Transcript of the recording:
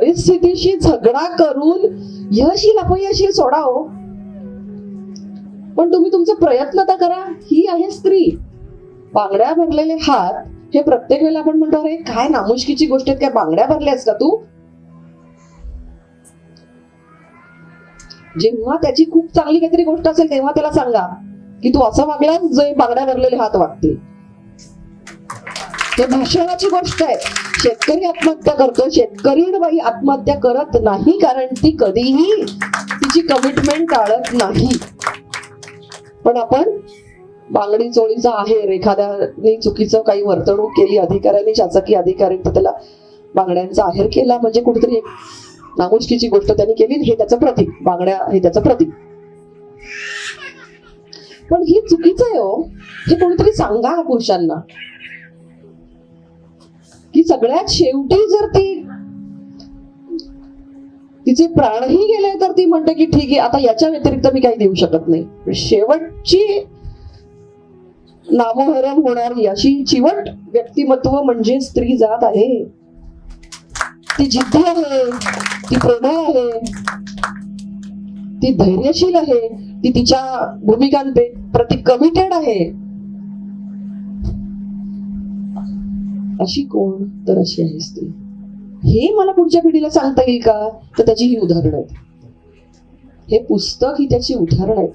परिस्थितीशी झगडा करून यश येईल अपयश येईल सोडा हो पण तुम्ही तुमचे प्रयत्न तर करा. ही आहे स्त्री. बांगड्या भरलेले हात हे प्रत्येक वेळेला आपण म्हणतो अरे काय नामुष्कीची गोष्ट आहेत काय बांगड्या भरल्यास का तू? जेव्हा त्याची खूप चांगली काहीतरी गोष्ट असेल तेव्हा त्याला सांगा की तू असं वागलास जे बांगड्या भरलेले हात वागतील हे भाषणाची गोष्ट आहे. शेतकरी आत्महत्या करतो. शेतकरी बाई आत्महत्या करत नाही कारण ती कधीही तिची कमिटमेंट टाळत नाही. पण आपण बांगडी चोळीचा आहे. एखाद्याने चुकीचं काही वर्तणूक केली अधिकाऱ्याने शासकीय अधिकारी तर त्याला बांगड्यांचा आहेर केला म्हणजे कुठेतरी एक नामुष्कीची गोष्ट त्यांनी केली हे त्याचं प्रतीक. बांगड्या हे त्याचं प्रतीक. पण ही चुकीचं आहे हो. हे कोणीतरी सांगा पुरुषांना. की सगळ्यात शेवटी जर ती तिचे प्राणही गेले तर ती म्हणते की ठीक आहे आता याच्या व्यतिरिक्त मी काही देऊ शकत नाही. शेवटची नामोहरम होणार अशी चिवट व्यक्तिमत्व म्हणजे स्त्री जात आहे. ती जिद्द आहे ती प्रेमळ आहे ती धैर्यशील आहे ती तिच्या भूमिकांपे प्रति कमिटेड आहे. अशी कोण तर अशी आहे स्त्री? हे मला पुढच्या पिढीला सांगता येईल का? तर त्याची ही उदाहरणं आहेत. हे पुस्तक ही त्याची उदाहरणं आहेत.